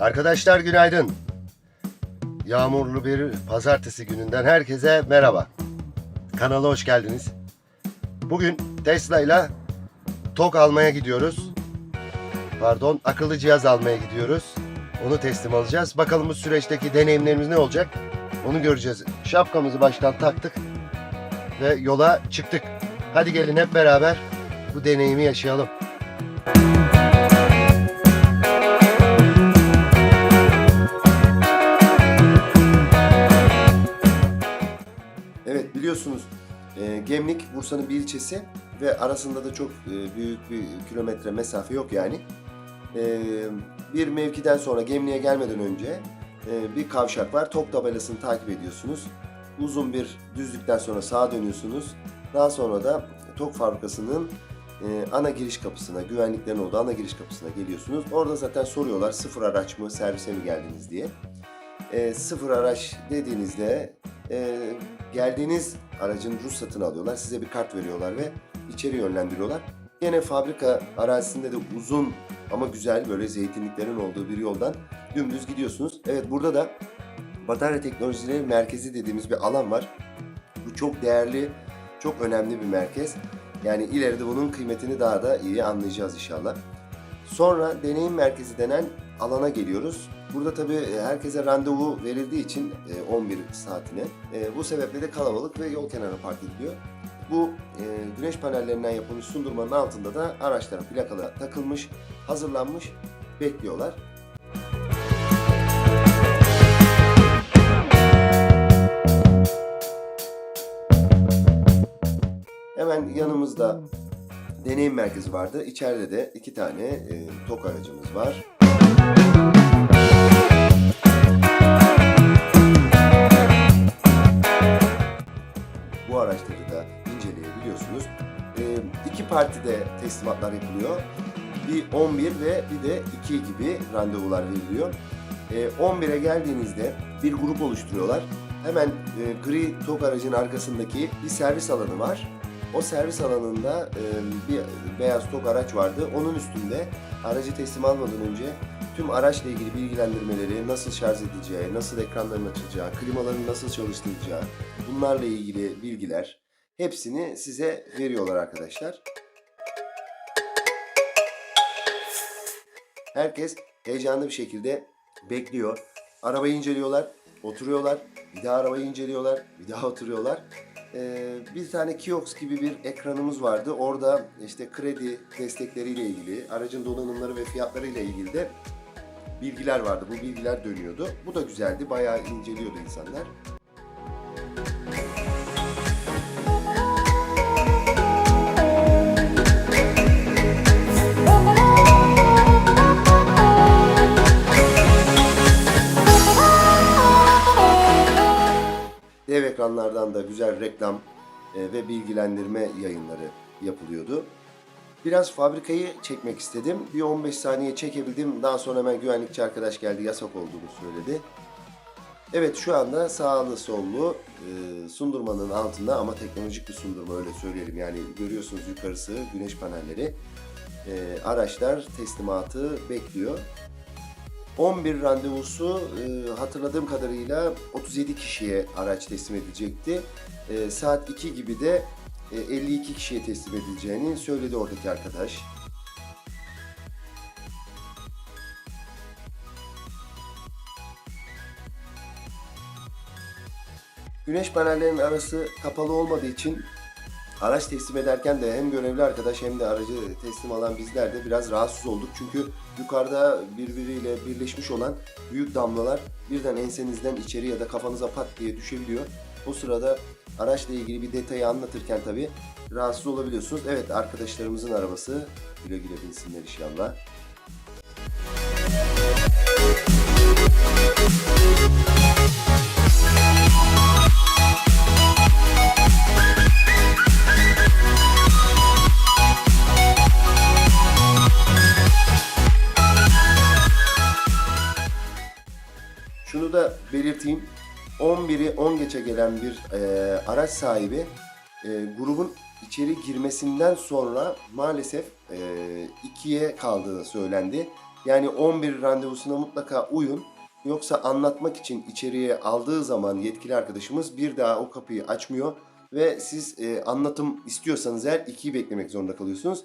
Arkadaşlar günaydın. Yağmurlu bir pazartesi gününden herkese merhaba. Kanala hoş geldiniz. Bugün Tesla ile TOG almaya gidiyoruz. Pardon, akıllı cihaz almaya gidiyoruz. Onu teslim alacağız. Bakalım bu süreçteki deneyimlerimiz ne olacak? Onu göreceğiz. Şapkamızı baştan taktık ve yola çıktık. Hadi gelin hep beraber bu deneyimi yaşayalım. Evet biliyorsunuz e, Gemlik Bursa'nın bir ilçesi ve arasında da çok e, büyük bir kilometre mesafe yok yani. E, bir mevkiden sonra Gemlik'e gelmeden önce e, bir kavşak var. Tok tabelasını takip ediyorsunuz. Uzun bir düzlükten sonra sağa dönüyorsunuz. Daha sonra da Tok fabrikasının e, ana giriş kapısına, güvenliklerin olduğu ana giriş kapısına geliyorsunuz. Orada zaten soruyorlar sıfır araç mı, servise mi geldiniz diye. E, sıfır araç dediğinizde e, geldiğiniz aracın ruhsatını alıyorlar. Size bir kart veriyorlar ve içeri yönlendiriyorlar. Yine fabrika arazisinde de uzun ama güzel böyle zeytinliklerin olduğu bir yoldan dümdüz gidiyorsunuz. Evet burada da batarya teknolojileri merkezi dediğimiz bir alan var. Bu çok değerli, çok önemli bir merkez. Yani ileride bunun kıymetini daha da iyi anlayacağız inşallah. Sonra deneyim merkezi denen alana geliyoruz. Burada tabii herkese randevu verildiği için e, 11 saatine. E, Bu sebeple de kalabalık ve yol kenarına park ediliyor. Bu e, güneş panellerinden yapılmış sundurmanın altında da araçların plakaları takılmış, hazırlanmış, bekliyorlar. Hemen yanımızda deneyim merkezi vardı. İçeride de iki tane e, TOK aracımız var. Bu araçları da inceleyebiliyorsunuz. E, iki partide teslimatlar yapılıyor. Bir 11 ve bir de 2 gibi randevular veriliyor. E, 11'e geldiğinizde bir grup oluşturuyorlar. Hemen e, gri TOK aracın arkasındaki bir servis alanı var. O servis alanında e, bir beyaz TOG araç vardı. Onun üstünde aracı teslim almadan önce tüm araçla ilgili bilgilendirmeleri, nasıl şarj edileceği, nasıl ekranların açılacağı, klimaların nasıl çalıştırılacağı, bunlarla ilgili bilgiler hepsini size veriyorlar arkadaşlar. Herkes heyecanlı bir şekilde bekliyor. Arabayı inceliyorlar, oturuyorlar, bir daha arabayı inceliyorlar, bir daha oturuyorlar. Ee, bir tane kiosk gibi bir ekranımız vardı. Orada işte kredi destekleriyle ilgili, aracın donanımları ve fiyatlarıyla ilgili de bilgiler vardı. Bu bilgiler dönüyordu. Bu da güzeldi. Bayağı inceliyordu insanlar. Dev ekranlardan da güzel reklam e, ve bilgilendirme yayınları yapılıyordu. Biraz fabrikayı çekmek istedim. Bir 15 saniye çekebildim. Daha sonra hemen güvenlikçi arkadaş geldi. Yasak olduğunu söyledi. Evet şu anda sağlı sollu e, sundurmanın altında ama teknolojik bir sundurma öyle söyleyelim. Yani görüyorsunuz yukarısı güneş panelleri. E, araçlar teslimatı bekliyor. 11 randevusu e, hatırladığım kadarıyla 37 kişiye araç teslim edilecekti. E, saat 2 gibi de e, 52 kişiye teslim edileceğini söyledi oradaki arkadaş. Güneş panellerinin arası kapalı olmadığı için araç teslim ederken de hem görevli arkadaş hem de aracı teslim alan bizler de biraz rahatsız olduk. Çünkü yukarıda birbiriyle birleşmiş olan büyük damlalar birden ensenizden içeri ya da kafanıza pat diye düşebiliyor. O sırada araçla ilgili bir detayı anlatırken tabii rahatsız olabiliyorsunuz. Evet arkadaşlarımızın arabası güle güle binsinler inşallah. Şunu belirteyim. 11'i 10 geçe gelen bir e, araç sahibi e, grubun içeri girmesinden sonra maalesef e, ikiye kaldığı söylendi. Yani 11 randevusuna mutlaka uyun. Yoksa anlatmak için içeriye aldığı zaman yetkili arkadaşımız bir daha o kapıyı açmıyor ve siz e, anlatım istiyorsanız eğer 2'yi beklemek zorunda kalıyorsunuz.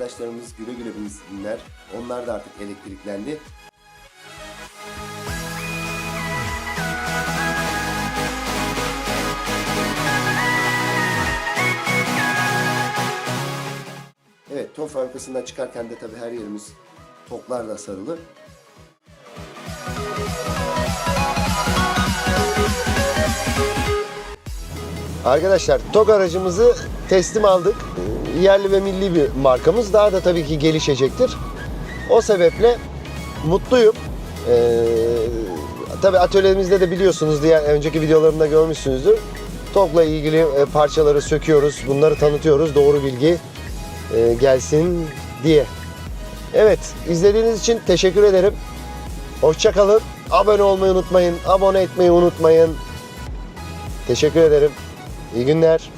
Arkadaşlarımız güle güle binsinler. Onlar da artık elektriklendi. Evet, top fabrikasından çıkarken de tabii her yerimiz toplarla sarılı. Arkadaşlar TOG aracımızı teslim aldık. Yerli ve milli bir markamız. Daha da tabii ki gelişecektir. O sebeple mutluyum. Ee, tabii atölyemizde de biliyorsunuz diğer önceki videolarımda görmüşsünüzdür. TOG'la ilgili e, parçaları söküyoruz. Bunları tanıtıyoruz. Doğru bilgi e, gelsin diye. Evet, izlediğiniz için teşekkür ederim. Hoşçakalın. Abone olmayı unutmayın. Abone etmeyi unutmayın. Teşekkür ederim. İyi günler.